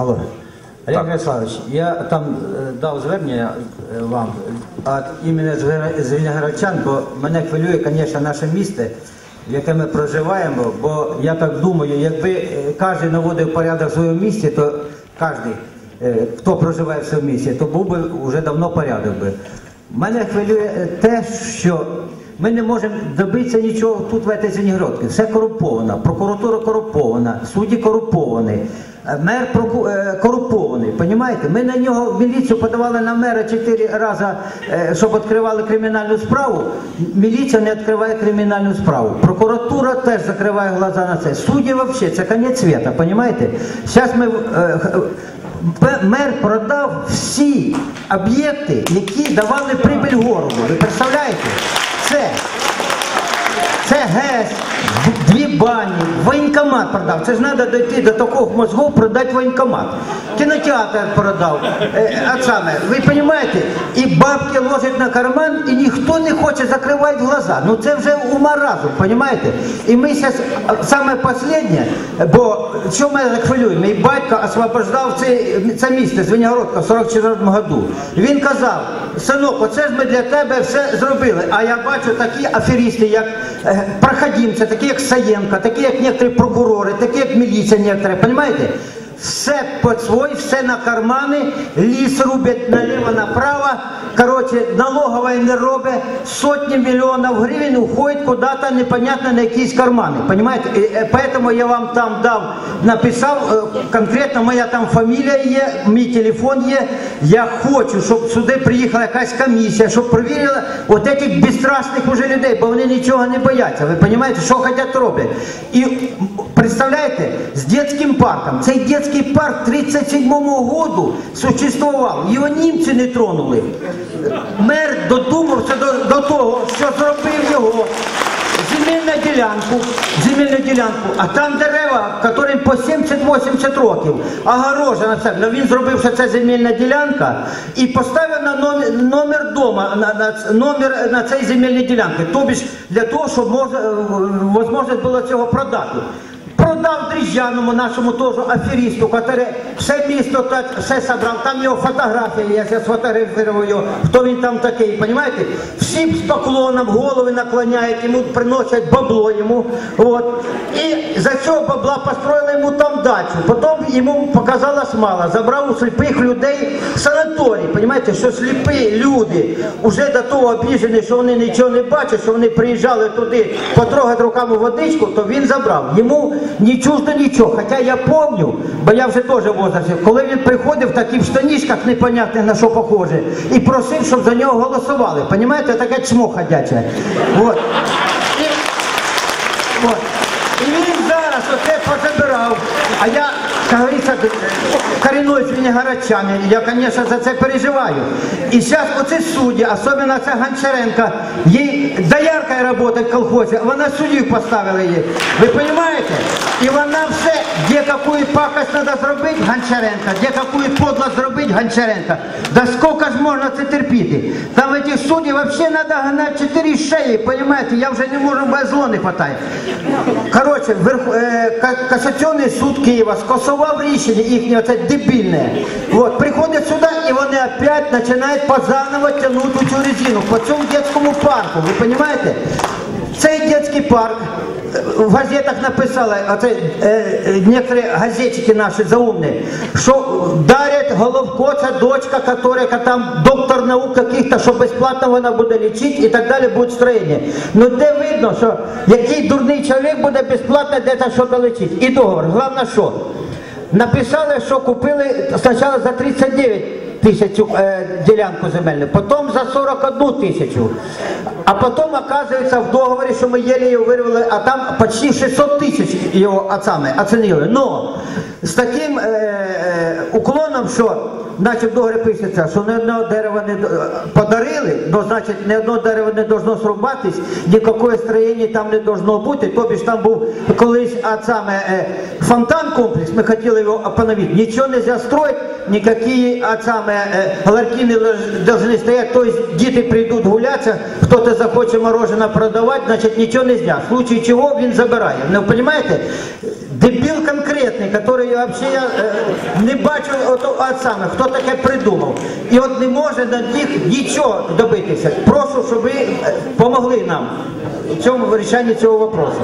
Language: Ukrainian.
Алло. Олег Ярославович, я там е, дав звернення е, вам від імені Звільноградчан, бо мене хвилює, звісно, наше місто, в яке ми проживаємо, бо я так думаю, якби е, кожен наводив порядок в своєму місті, то кожен, е, хто проживає в своєму місті, то був би вже давно порядок би. Мене хвилює е, те, що ми не можемо добитися нічого тут в цій Звенігородці. Все корумповано, прокуратура корумпована, судді корумповані, е, мер е, корумпований. Понімаєте? Ми на нього міліцію подавали на мера чотири рази, е, щоб відкривали кримінальну справу. Міліція не відкриває кримінальну справу. Прокуратура теж закриває глаза на це. Судді взагалі, це конець світа, понімаєте? Зараз ми. Мер продав всі об'єкти, які давали прибиль городу. Ви представляєте? Це, це ГЕС, д- дві бані, воєнкомат продав. Це ж треба дойти до такого мозгов, продати воєнкомат. Кінотеатр продав. Е, а ви розумієте, і бабки ложать на карман, і ніхто не хоче закривати глаза. Ну це вже ума разум, розумієте? І ми зараз, саме останнє, бо що мене хвилює? Мій батько освобождав це, це місто Звенігородка в 44 году. Він казав, синок, оце ж ми для тебе все зробили. А я бачу такі аферісти, як е, проходимці, такі як Саєнко, такі як некоторі прокурори, такі як міліція некоторі, розумієте? Все під свой, все на кармани, ліс рубять наліво Короче, налоговая не робить, сотні мільйонів гривень уходять куди-то непонятно на якісь кармани. Понимаете? І, е, Поэтому я вам там дав, написав, е, конкретно моя там фамілія є, мій телефон є. Я хочу, щоб сюди приїхала якась комісія, щоб перевірила от этих безстрашних уже людей, бо вони нічого не бояться. Ви розумієте, що хочуть роблять. І представляєте, з дитячим парком. Цей дитячий парк 37-му году существував. Його німці не тронули. Мер додумався до, до того, що зробив його. Земельну ділянку, земельну ділянку, а там дерева, яким по 70-80 років, огорожена це. Ну він зробив, що це земельна ділянка і поставив на номер, номер дома, на, на, номер на цій земельній ділянці. Тобі ж для того, щоб можна, е, можливість було цього продати. Продав Дріжджаному, нашому теж аферісту, який все місто так все собрав, там його фотографія, я сфотографував його, хто він там такий, розумієте? Всі з поклоном голови наклоняють, йому приносять бабло йому. От. І за цього бабла построїли йому там дачу. Потім йому показалось мало, забрав у сліпих людей санаторій. Розумієте, що сліпі люди вже до того обіжені, що вони нічого не бачать, що вони приїжджали туди потрогати руками водичку, то він забрав. Йому ні чуждо нічого. Хоча я пам'ятаю, бо я вже теж в возрасті, коли він приходив в таких штанішках непонятних на що похоже, і просив, щоб за нього голосували. Понімаєте, таке чмо ходяче. От. І, от. І він зараз оце позабирав. А я, як говориться, коренной звенигородчанин, я, звісно, за це переживаю. І зараз оці судді, особливо ця Гончаренко, їй дояркою працює в колхозі, вона суддю поставила її. Ви розумієте? І вона все, де яку пакость треба зробити, Гончаренко, де яку подлость зробити, Гончаренко. Да скільки ж можна це терпіти? Там в цих суддів взагалі треба гнати чотири шеї, розумієте? Я вже не можу, бо зло не хватає. Коротше, верх, е, касаційний суд Києва скасував рішення їхнє, це дебільне. Вот, приходять сюди і вони опять починають позаново тягнути цю резину по цьому дитячому парку. Ви розумієте? Цей дитячий парк в газетах написали, оце е, е, некоторі газетчики наші заумні, що дарять Головко, це дочка, яка, там доктор наук каких-то, що безплатно вона буде лічити і так далі буде строєння. Ну де видно, що який дурний чоловік буде безплатно де-то щось лечити. І договор. Головне що? Написали, що купили спочатку за 39 тисяч е, ділянку земельну, потім за 41 тисячу. А потім оказується в договорі, що ми єлі його вирвали, а там почти 600 тисяч його оцінили. Но з таким е, е, уклоном, що Значить, в договорі пишеться, що ні одного дерева не подарили, ну, значить, ні одного дерева не должно срубатись, ніякої строєння там не должно бути. Тобі ж там був колись а саме е, фонтан комплекс, ми хотіли його поновити. Нічого не можна строїти, ніякі а саме е, ларьки не повинні стояти, тобто діти прийдуть гулятися, хтось захоче мороженое продавати, значить нічого не можна. В случае чого він забирає. Ну, розумієте? Дебіл конкретний, який я взагалі е, не бачу от, от саме, хто таке придумав. І от не може на них нічого добитися. Прошу, щоб ви допомогли нам в цьому вирішенні цього вопросу.